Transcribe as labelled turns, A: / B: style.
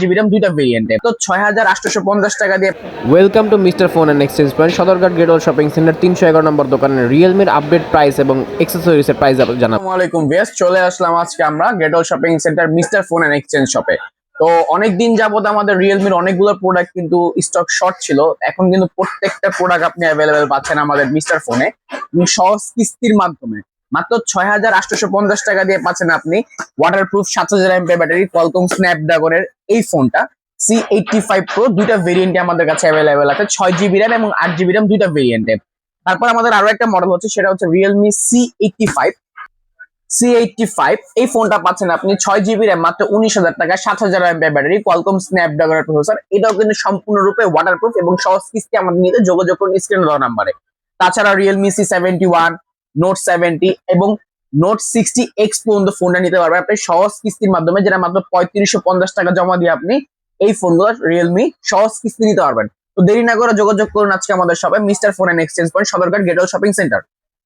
A: GB RAM দুইটা ভেরিয়েন্টে। তো ছয় হাজার আটশোশো পঞ্চাশ টাকা দিয়ে
B: welcome to mister phone and exchange point Sadarghat Gatewell shopping centre তিনশো এগারো নম্বর দোকানে রিয়েলমির আপডেট প্রাইস এবং এক্সেসরিজের প্রাইস জানাব
A: আলাইকুম বেস চলে আসলাম আজকে আমরা Gatewell shopping centre mister phone and exchange শপে তো অনেক দিন যাবত আমাদের রিয়েলমির অনেকগুলো প্রোডাক্ট কিন্তু স্টক শর্ট ছিল এখন কিন্তু প্রত্যেকটা প্রোডাক্ট আপনি অ্যাভেলেবেল পাচ্ছেন আমাদের মিস্টার ফোনে সহজ কিস্তির মাধ্যমে। মাত্র ছয় হাজার পঞ্চাশ টাকা দিয়ে পাচ্ছেন আপনি ওয়াটারপ্রুফ সাত হাজার এমপি ব্যাটারি কলকম স্ন্যাপড্রাগনের এই ফোনটা সি এইটটি ফাইভ প্রো দুইটা ভেরিয়েন্টে আমাদের কাছে অ্যাভেলেবেল আছে। ছয় জিবি র্যাম এবং আট জিবি র্যাম দুইটা ভেরিয়েন্টে তারপর আমাদের আরও একটা মডেল হচ্ছে, সেটা হচ্ছে Realme C eighty five C eighty five এই ফোনটা পাচ্ছেন আপনি ছয় জিবি র্যাম মাত্র উনিশ হাজার টাকা সাত হাজার এমপি ব্যাটারি কলকম স্ন্যাপড্রাগনের প্রসেসর এটাও কিন্তু সম্পূর্ণরূপে ওয়াটারপ্রুফ এবং সহজ কিস্তি আমাদের নিতে যোগাযোগ করুন স্ক্রিন দেওয়া নাম্বারে। তাছাড়া Realme C seventy one note seventy এবং নোট সিক্সটি এক্স পর্যন্ত ফোনটা নিতে পারবেন। আপনি সহজ কিস্তির মাধ্যমে যেটা মাত্র পঁয়ত্রিশশো পঞ্চাশ টাকা জমা দিয়ে আপনি এই ফোনগুলো রিয়েলমি সহজ কিস্তি নিতে পারবেন। তো দেরি না করে যোগাযোগ করুন আজকে আমাদের সবাই mister phone and exchange point Sadarghat Gatewell shopping centre